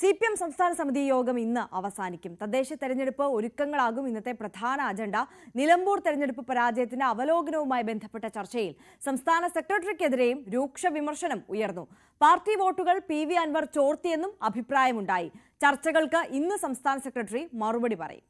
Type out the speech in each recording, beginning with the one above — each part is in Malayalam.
സി പി എം സംസ്ഥാന സമിതി യോഗം ഇന്ന് അവസാനിക്കും. തദ്ദേശ തെരഞ്ഞെടുപ്പ് ഒരുക്കങ്ങളാകും ഇന്നത്തെ പ്രധാന അജണ്ട. നിലമ്പൂർ തെരഞ്ഞെടുപ്പ് പരാജയത്തിന്റെ അവലോകനവുമായി ബന്ധപ്പെട്ട ചർച്ചയിൽ സംസ്ഥാന സെക്രട്ടറിക്കെതിരെയും രൂക്ഷ വിമർശനം ഉയർന്നു. പാർട്ടി വോട്ടുകൾ പി വി അൻവർ ചോർത്തിയെന്നും അഭിപ്രായമുണ്ടായി. ചർച്ചകൾക്ക് ഇന്ന് സംസ്ഥാന സെക്രട്ടറി മറുപടി പറയും.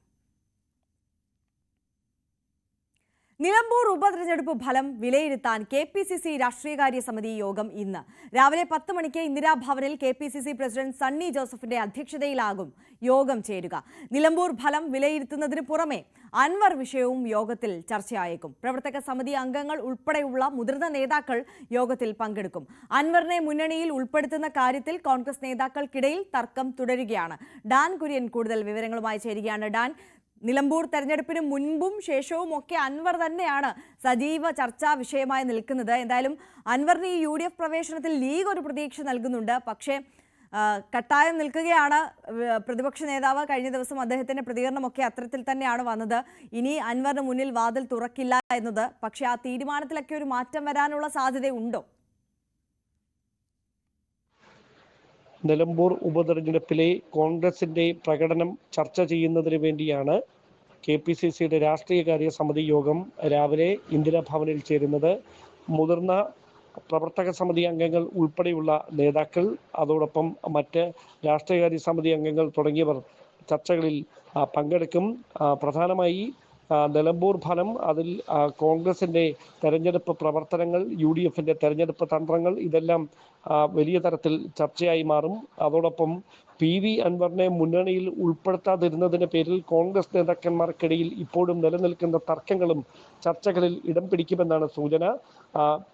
നിലമ്പൂർ ഉപതെരഞ്ഞെടുപ്പ് ഫലം വിലയിരുത്താൻ കെ പി സി സി രാഷ്ട്രീയകാര്യ സമിതി യോഗം ഇന്ന്. രാവിലെ പത്ത് മണിക്ക് ഇന്ദിരാഭവനിൽ K P C C president Sunny ജോസഫിന്റെ അധ്യക്ഷതയിലാകും യോഗം ചേരുക. നിലമ്പൂർ ഫലം വിലയിരുത്തുന്നതിന് പുറമെ അൻവർ വിഷയവും യോഗത്തിൽ ചർച്ചയായേക്കും. പ്രവർത്തക സമിതി അംഗങ്ങൾ ഉൾപ്പെടെയുള്ള മുതിർന്ന നേതാക്കൾ യോഗത്തിൽ പങ്കെടുക്കും. അൻവറിനെ മുന്നണിയിൽ ഉൾപ്പെടുത്തുന്ന കാര്യത്തിൽ കോൺഗ്രസ് നേതാക്കൾക്കിടയിൽ തർക്കം തുടരുകയാണ്. ഡാൻ കുര്യൻ കൂടുതൽ വിവരങ്ങളുമായി ചേരുകയാണ്. ഡാൻ നിലമ്പൂർ തെരഞ്ഞെടുപ്പിന് മുൻപും ശേഷവും ഒക്കെ അൻവർ തന്നെയാണ് സജീവ ചർച്ചാ വിഷയമായി നിൽക്കുന്നത്. എന്തായാലും അൻവറിന് ഈ യു ഡി എഫ് പ്രവേശനത്തിൽ ലീഗ് ഒരു പ്രതീക്ഷ നൽകുന്നുണ്ട്. പക്ഷേ കട്ടായം നിൽക്കുകയാണ്. പ്രതിപക്ഷ നേതാവ് കഴിഞ്ഞ ദിവസം അദ്ദേഹത്തിന്റെ പ്രതികരണമൊക്കെ അത്തരത്തിൽ തന്നെയാണ് വന്നത്. ഇനി അൻവറിന് മുന്നിൽ വാതിൽ തുറക്കില്ല എന്നത്. പക്ഷേ ആ തീരുമാനത്തിലൊക്കെ ഒരു മാറ്റം വരാനുള്ള സാധ്യതയുണ്ടോ? നിലമ്പൂർ ഉപതെരഞ്ഞെടുപ്പിലെ കോൺഗ്രസിന്റെ പ്രകടനം ചർച്ച ചെയ്യുന്നതിന് വേണ്ടിയാണ് കെ പി സി സിയുടെ രാഷ്ട്രീയകാര്യ സമിതി യോഗം രാവിലെ ഇന്ദിരാഭവനിൽ ചേരുന്നത്. മുതിർന്ന പ്രവർത്തക സമിതി അംഗങ്ങൾ ഉൾപ്പെടെയുള്ള നേതാക്കൾ അതോടൊപ്പം മറ്റ് രാഷ്ട്രീയകാര്യ സമിതി അംഗങ്ങൾ തുടങ്ങിയവർ ചർച്ചകളിൽ പങ്കെടുക്കും. പ്രധാനമായി നിലമ്പൂർ ഫലം അതിൽ കോൺഗ്രസിന്റെ തെരഞ്ഞെടുപ്പ് പ്രവർത്തനങ്ങൾ യു ഡി എഫിന്റെ തെരഞ്ഞെടുപ്പ് തന്ത്രങ്ങൾ ഇതെല്ലാം വലിയ തരത്തിൽ ചർച്ചയായി മാറും. അതോടൊപ്പം പി വി അൻവറിനെ മുന്നണിയിൽ ഉൾപ്പെടുത്താതിരുന്നതിന്റെ പേരിൽ കോൺഗ്രസ് നേതാക്കന്മാർക്കിടയിൽ ഇപ്പോഴും നിലനിൽക്കുന്ന തർക്കങ്ങളും ചർച്ചകളിൽ ഇടം പിടിക്കുമെന്നാണ് സൂചന.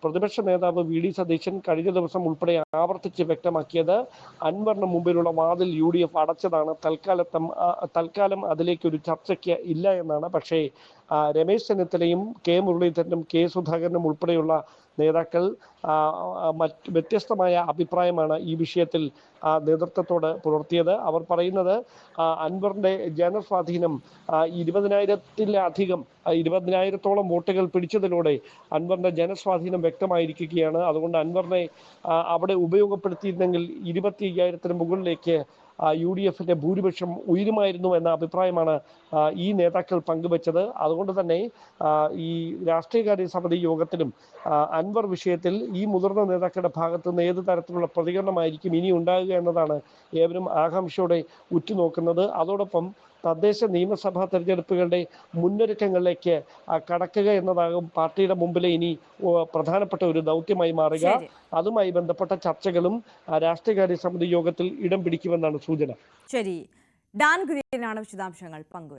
പ്രതിപക്ഷ നേതാവ് വി ഡി സതീശൻ കഴിഞ്ഞ ദിവസം ഉൾപ്പെടെ ആവർത്തിച്ച് വ്യക്തമാക്കിയത് അൻവറിന് മുമ്പിലുള്ള വാതിൽ യു ഡി എഫ് അടച്ചതാണ്. തൽക്കാലത്തം തൽക്കാലം അതിലേക്ക് ഒരു ചർച്ചയ്ക്ക് ഇല്ല എന്നാണ്. പക്ഷേ രമേശ് ചെന്നിത്തലയും കെ മുരളീധരനും കെ സുധാകരനും ഉൾപ്പെടെയുള്ള നേതാക്കൾ മറ്റ് വ്യത്യസ്തമായ അഭിപ്രായമാണ് ഈ വിഷയത്തിൽ നേതൃത്വത്തോട് പുലർത്തിയത്. അവർ പറയുന്നത് അൻവറിന്റെ ജനസ്വാധീനം ഇരുപതിനായിരത്തിലധികം ഇരുപതിനായിരത്തോളം വോട്ടുകൾ പിടിച്ചതിലൂടെ അൻവറിന്റെ ജനസ്വാധീനം വ്യക്തമായിരിക്കുകയാണ്. അതുകൊണ്ട് അൻവറിനെ അവിടെ ഉപയോഗപ്പെടുത്തിയിരുന്നെങ്കിൽ ഇരുപത്തി അയ്യായിരത്തിന് മുകളിലേക്ക് യു ഡി എഫിന്റെ ഭൂരിപക്ഷം ഉയരുമായിരുന്നു എന്ന അഭിപ്രായമാണ് ഈ നേതാക്കൾ പങ്കുവച്ചത്. അതുകൊണ്ട് തന്നെ ഈ രാഷ്ട്രീയകാര്യ സമിതി യോഗത്തിലും അൻവർ വിഷയത്തിൽ ഈ മുതിർന്ന നേതാക്കളുടെ ഭാഗത്തു നിന്ന് ഏത് തരത്തിലുള്ള പ്രതികരണമായിരിക്കും ഇനി ഉണ്ടാകുക എന്നതാണ് ഏവരും ആകാംക്ഷയോടെ ഉറ്റുനോക്കുന്നത്. അതോടൊപ്പം തദ്ദേശ നിയമസഭാ തെരഞ്ഞെടുപ്പുകളുടെ മുന്നൊരുക്കങ്ങളിലേക്ക് കടക്കുക എന്നതാകും പാർട്ടിയുടെ മുമ്പിലെ ഇനി പ്രധാനപ്പെട്ട ഒരു ദൗത്യമായി മാറുക. അതുമായി ബന്ധപ്പെട്ട ചർച്ചകളും രാഷ്ട്രീയകാര്യ സമിതി യോഗത്തിൽ ഇടം പിടിക്കുമെന്നാണ് സൂചന. ശരി. ഡാൻ ഗ്രീനാണ് വിശദാംശങ്ങൾ. പങ്കുവച്ചത്